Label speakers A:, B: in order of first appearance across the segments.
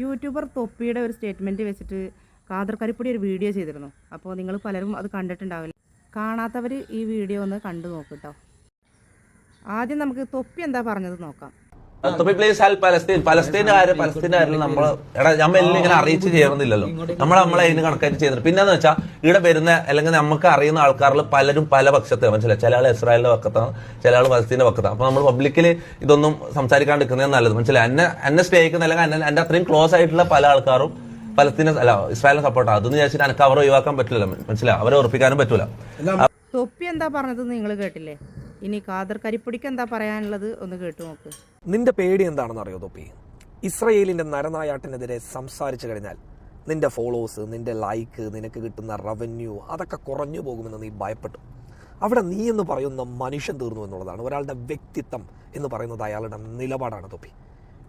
A: YouTuber തൊപ്പിയുടെ ഒരു statement വെച്ചിട്ട് കാദർ കരിപ്പൊടി ഒരു വീഡിയോ ചെയ്തിരുന്നു. അപ്പോൾ നിങ്ങൾ പലരും അത് കണ്ടിട്ടുണ്ടാവില്ല. കാണാത്തവർ ഈ വീഡിയോ ഒന്ന് കണ്ടു നോക്കട്ടോ ആദ്യം നമുക്ക് തൊപ്പി എന്താ പറഞ്ഞത് നോക്കാം.
B: തൊപ്പി പ്ലീസ് പലസ്തീൻ പലസ്തീനുകാര് പലസ്തീനുകാരിൽ നമ്മൾ എടാ നമ്മൾ എല്ലാം ഇങ്ങനെ അറിയിച്ച് ചെയ്യണമെന്നില്ലല്ലോ നമ്മൾ നമ്മളെ അതിന് കണക്കായിട്ട് ചെയ്യുന്നത് പിന്നെന്ന് വെച്ചാൽ ഇവിടെ വരുന്ന അല്ലെങ്കിൽ നമുക്ക് അറിയുന്ന ആൾക്കാരിൽ പലരും പല പക്ഷത്താണ് മനസ്സിലായി? ചില ആൾ ഇസ്രായേലിന്റെ പക്കത്താണ് ചില ആൾ പലസ്തീന്റെ പക്കത്താണ് അപ്പൊ നമ്മൾ പബ്ലിക്കിൽ ഇതൊന്നും സംസാരിക്കാണ്ടിരിക്കുന്നത് നല്ലത്. മനസ്സിലായി? എന്നെ എന്നെ സ്നേഹിക്കുന്ന അല്ലെങ്കിൽ എന്നെ എന്റെ അത്രയും ക്ലോസ് ആയിട്ടുള്ള പല ആൾക്കാരും പലസ്തീനെ അല്ല ഇസ്രായേലിനെ സപ്പോർട്ടാണ് അതെന്ന് വിചാരിച്ചിട്ട് എനിക്ക് അവരെ ഒഴിവാക്കാൻ പറ്റില്ല മനസ്സിലായി? അവരെ ഉറപ്പിക്കാനും പറ്റൂല.
A: തൊപ്പി എന്താ പറഞ്ഞത് നിങ്ങൾ കേട്ടില്ലേ? ഇനി കാദർ കരിപ്പൊടിക്ക് എന്താ പറയാനുള്ളത്? ഒന്ന് കേട്ടു നോക്ക്.
C: നിന്റെ പേടി എന്താണെന്ന് അറിയോ തൊപ്പി? ഇസ്രയേലിന്റെ നരനായാട്ടിനെതിരെ സംസാരിച്ചു കഴിഞ്ഞാൽ നിന്റെ ഫോളോവേഴ്സ് നിന്റെ ലൈക്ക് നിനക്ക് കിട്ടുന്ന റവന്യൂ അതൊക്കെ കുറഞ്ഞു പോകുമെന്ന് നീ ഭയപ്പെട്ടു. അവിടെ നീ എന്ന് പറയുന്ന മനുഷ്യൻ തീർന്നു എന്നുള്ളതാണ്. ഒരാളുടെ വ്യക്തിത്വം എന്ന് പറയുന്നത് അയാളുടെ നിലപാടാണ് തൊപ്പി.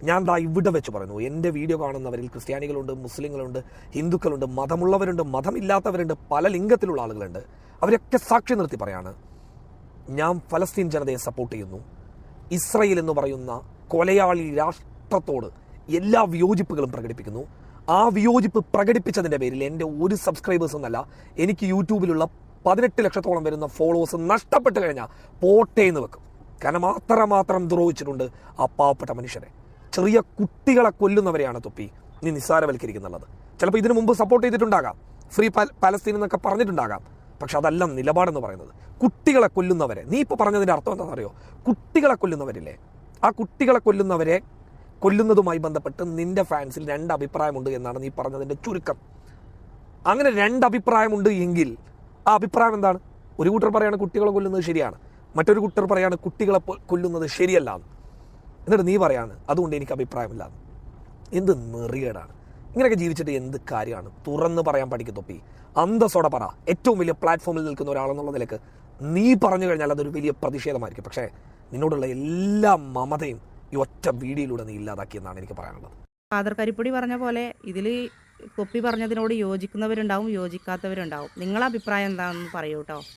C: ഞാൻ ദാ ഇവിടെ വെച്ച് പറയുന്നു. എന്റെ വീഡിയോ കാണുന്നവരിൽ ക്രിസ്ത്യാനികളുണ്ട് മുസ്ലിങ്ങളുണ്ട് ഹിന്ദുക്കളുണ്ട് മതമുള്ളവരുണ്ട് മതമില്ലാത്തവരുണ്ട് പല ലിംഗത്തിലുള്ള ആളുകളുണ്ട്. അവരൊക്കെ സാക്ഷി നിർത്തി പറയാണ് ഞാൻ ഫലസ്തീൻ ജനതയെ സപ്പോർട്ട് ചെയ്യുന്നു. ഇസ്രയേൽ എന്ന് പറയുന്ന കൊലയാളി രാഷ്ട്രത്തോട് എല്ലാ വിയോജിപ്പുകളും പ്രകടിപ്പിക്കുന്നു. ആ വിയോജിപ്പ് പ്രകടിപ്പിച്ചതിന്റെ പേരിൽ എന്റെ ഒരു സബ്സ്ക്രൈബേഴ്സ് ഒന്നല്ല എനിക്ക് യൂട്യൂബിലുള്ള പതിനെട്ട് ലക്ഷത്തോളം വരുന്ന ഫോളോവേഴ്സ് നഷ്ടപ്പെട്ട് കഴിഞ്ഞാൽ പോട്ടെ എന്ന് വെക്കും. കാരണം അത്രമാത്രം ദ്രോഹിച്ചിട്ടുണ്ട് ആ പാവപ്പെട്ട മനുഷ്യരെ. ചെറിയ കുട്ടികളെ കൊല്ലുന്നവരെയാണ് തൊപ്പി നീ നിസ്സാരവൽക്കരിക്കുന്നുള്ളത്. ചിലപ്പോൾ ഇതിനു മുമ്പ് സപ്പോർട്ട് ചെയ്തിട്ടുണ്ടാകാം. ഫ്രീ പാലസ്തീൻ എന്നൊക്കെ പറഞ്ഞിട്ടുണ്ടാകാം. പക്ഷെ അതല്ല നിലപാടെന്ന് പറയുന്നത്. കുട്ടികളെ കൊല്ലുന്നവരെ. നീ ഇപ്പോൾ പറഞ്ഞതിന്റെ അർത്ഥം എന്താണെന്നറിയോ? കുട്ടികളെ കൊല്ലുന്നവരില്ലേ? ആ കുട്ടികളെ കൊല്ലുന്നവരെ കൊല്ലുന്നതുമായി ബന്ധപ്പെട്ട് നിന്റെ ഫാൻസിൽ രണ്ട് അഭിപ്രായമുണ്ട് എന്നാണ് നീ പറഞ്ഞതിന്റെ ചുരുക്കം. അങ്ങനെ രണ്ട് അഭിപ്രായമുണ്ട് എങ്കിൽ ആ അഭിപ്രായം എന്താണ്? ഒരു കൂട്ടർ പറയാണ് കുട്ടികളെ കൊല്ലുന്നത് ശരിയാണ്. മറ്റൊരു കൂട്ടർ പറയാണ് കുട്ടികളെ കൊല്ലുന്നത് ശരിയല്ല എന്ന്. എന്നിട്ട് നീ പറയാണ് അതുകൊണ്ട് എനിക്ക് അഭിപ്രായമില്ല. എന്ത് നെറികേടാണ്. ഇങ്ങനെയൊക്കെ ജീവിച്ചിട്ട് എന്ത് കാര്യമാണ്? തുറന്ന് പറയാൻ പഠിക്കും തൊപ്പി. അന്തസ്സോടെ പറ. ഏറ്റവും വലിയ പ്ലാറ്റ്ഫോമിൽ നിൽക്കുന്ന ഒരാളെന്നുള്ള നിലയ്ക്ക് നീ പറഞ്ഞു കഴിഞ്ഞാൽ അതൊരു വലിയ പ്രതിഷേധമായിരിക്കും. പക്ഷേ നിന്നോടുള്ള എല്ലാ മമതയും ഈ ഒറ്റ വീഡിയോയിലൂടെ നീ ഇല്ലാതാക്കിയെന്നാണ് എനിക്ക് പറയാനുള്ളത്.
A: ഫാദർ കരിപ്പൊടി പറഞ്ഞ പോലെ ഇതിൽ തൊപ്പി പറഞ്ഞതിനോട് യോജിക്കുന്നവരുണ്ടാവും യോജിക്കാത്തവരുണ്ടാവും. നിങ്ങളെ അഭിപ്രായം എന്താണെന്ന് പറയൂ കേട്ടോ.